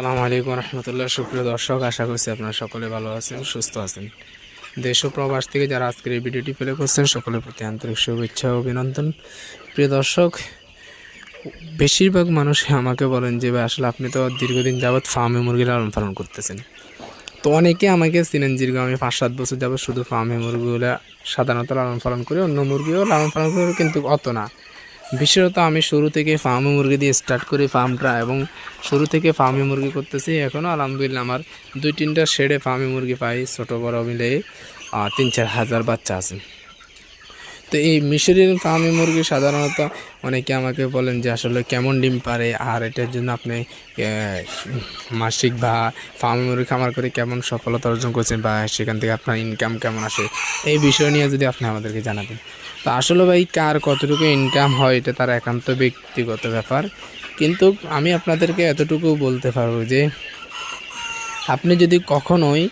সালামু আলাইকুম রহমতুল্লাহ। সুপ্রিয় দর্শক, আশা করছি আপনারা সকলে ভালো আছেন, সুস্থ আছেন। দেশ ও প্রবাস থেকে যারা আজকের এই ভিডিওটি প্লে করছেন, সকলের প্রতি আন্তরিক শুভেচ্ছা ও অভিনন্দন। প্রিয় দর্শক, বেশিরভাগ মানুষ আমাকে বলেন যে, ভাই, আসলে আপনি তো দীর্ঘদিন যাবৎ ফার্মে মুরগি লালন পালন করতেছেন। তো অনেকে আমাকে চিনেন দীর্ঘ আমি পাঁচ সাত বছর যাবৎ শুধু ফার্মে মুরগিগুলো সাধারণত লালন পালন করি, অন্য মুরগিও লালন পালন করি, কিন্তু অত না। বিশেষত আমি শুরু থেকে ফার্মে মুরগি দিয়ে স্টার্ট করি ফার্মটা এবং শুরু থেকে ফার্মে মুরগি করতেছি। এখনও আলহামদুলিল্লাহ আমার দুই তিনটা শেডে ফার্মে মুরগি পাই, ছোটো, বড় মিলে তিন, চার হাজার বাচ্চা আছে। তো এই মিশরের ফার্মি মুরগি সাধারণত অনেকে আমাকে বলেন যে আসলে কেমন ডিম পারে আর এটার জন্য আপনি মাসিক বা ফার্মি মুরগি খামার করে কেমন সফলতা অর্জন করছেন বা সেখান থেকে আপনার ইনকাম কেমন আসে, এই বিষয় নিয়ে যদি আপনি আমাদেরকে জানাবেন তো আসলে ভাই, কার কতটুকু ইনকাম হয়, এটা তার একান্ত ব্যক্তিগত ব্যাপার। কিন্তু আমি আপনাদেরকে এতটুকু বলতে পারব যে, আপনি যদি কখনোই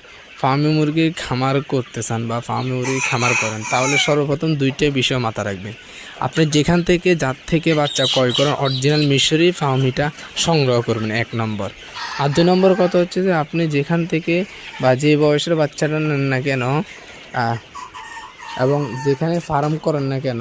ফার্মি মুরগির খামার করতে চান বা ফার্মি মুরগির খামার করেন, তাহলে সর্বপ্রথম দুইটাই বিষয় মাথা রাখবেন। আপনি যেখান থেকে, যার থেকে বাচ্চা ক্রয় করেন অরিজিনাল মিশরি ফার্মিটা সংগ্রহ করবেন, এক নম্বর। আর দুই নম্বর কথা হচ্ছে যে, আপনি যেখান থেকে বা যে বয়সের বাচ্চাটা নেন না কেন এবং যেখানে ফার্ম করেন না কেন,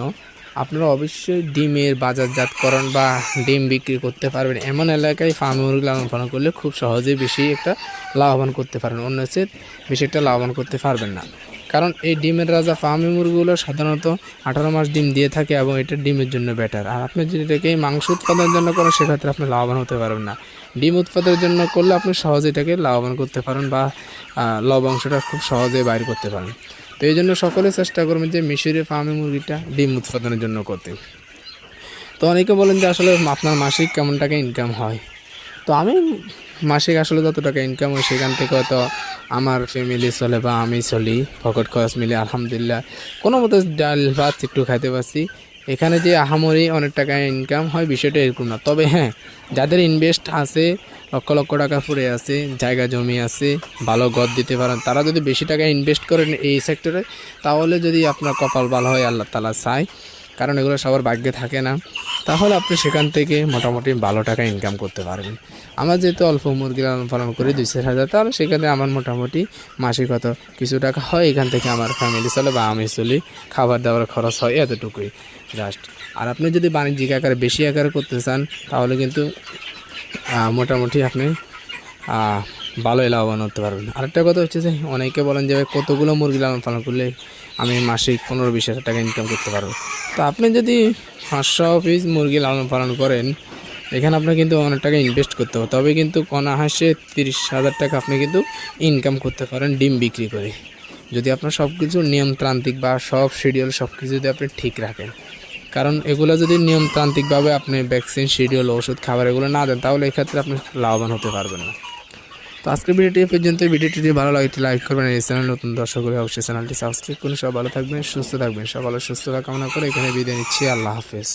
আপনারা অবশ্যই ডিমের বাজারজাতকরণ বা ডিম বিক্রি করতে পারবেন। এমন এলাকায় ফার্ম মুরগি লালন পালন করলে খুব সহজেই বেশি একটা লাভবান করতে পারবেন অন্য চেয়ে বেশি একটা লাভবান করতে পারবেন না। কারণ এই ডিমের রাজা ফার্মি মুরগিগুলো সাধারণত আঠারো মাস ডিম দিয়ে থাকে এবং এটা ডিমের জন্য বেটার আর আপনি যদি এটাকে মাংস উৎপাদনের জন্য করেন, সেক্ষেত্রে আপনি লাভবান হতে পারবেন না। ডিম উৎপাদনের জন্য করলে আপনি সহজে এটাকে লাভবান করতে পারেন বা লভ্যাংশটা খুব সহজে বাইর করতে পারেন। তো এই জন্য সকলে চেষ্টা করবেন যে মিশরি ফার্মে মুরগিটা ডিম উৎপাদনের জন্য করতে। তো অনেকে বলেন যে আসলে আপনার মাসিক কেমন টাকা ইনকাম হয়? তো আমি মাসিক আসলে যত টাকা ইনকাম হয়, সেখান থেকে হয়তো আমার ফ্যামিলি চলে বা আমি চলি পকেট খরচ মিলে, আলহামদুলিল্লাহ। কোনো মতো ডাল, ভাত একটু খাইতে পারছি। এখানে যে আহামরি অনেক টাকা ইনকাম হয়, বিষয়টা এরকম না। তবে হ্যাঁ যাদের ইনভেস্ট আছে, লক্ষ লক্ষ টাকা পড়ে আছে, জায়গা জমি আছে, ভালো গদ দিতে পারেন, তারা যদি বেশি টাকা ইনভেস্ট করেন এই সেক্টরে তাহলে যদি আপনার কপাল ভালো হয়, আল্লাহ তালা চায়। কারণ এগুলো সবার ভাগ্যে থাকে না। তাহলে আপনি সেখান থেকে মোটামুটি ভালো টাকা ইনকাম করতে পারবেন। আমার যেহেতু অল্প মুরগি লালন পালন করি দুই চার হাজার, তাহলে সেখানে আমার মোটামুটি মাসিক কত কিছু টাকা হয়, এখান থেকে আমার ফ্যামিলি চলে বা আমি চলি, খাবার দাবার খরচ হয় এতটুকুই জাস্ট আর আপনি যদি বাণিজ্যিক আকারে বেশি আকারে করতে চান, তাহলে কিন্তু মোটামুটি আপনি ভালোই লাভবান হতে পারবেন আরেকটা কথা হচ্ছে যে, অনেকে বলেন যে কতগুলো মুরগি লালন পালন করলে আমি মাসিক পনেরো বিশ হাজার টাকা ইনকাম করতে পারব? তো আপনি যদি পাঁচশো পিস মুরগি লালন পালন করেন, এখানে আপনার কিন্তু অনেক টাকা ইনভেস্ট করতে হবে তবে কিন্তু অনাহাসে তিরিশ হাজার টাকা আপনি কিন্তু ইনকাম করতে পারেন ডিম বিক্রি করে। যদি আপনার সব কিছু নিয়মতান্ত্রিক বা সব শিডিউল সব কিছু যদি আপনি ঠিক রাখেন, কারণ এগুলো যদি নিয়মতান্ত্রিকভাবে আপনি ভ্যাকসিন শিডিউল ওষুধ, খাবার এগুলো না দেন, তাহলে এক্ষেত্রে আপনি লাভবান হতে পারবেন না। তো আজকের ভিডিওটি পর্যন্ত ভিডিওটি যদি ভালো লাগে লাইক করবেন এই চ্যানেল নতুন দর্শক হলে অবশ্যই চ্যানেলটি সাবস্ক্রাইব করুন সব ভালো থাকবেন, সুস্থ থাকবেন। সকলের সুস্থতা কামনা করে এখানে বিদায় নিচ্ছি। আল্লাহ হাফেজ।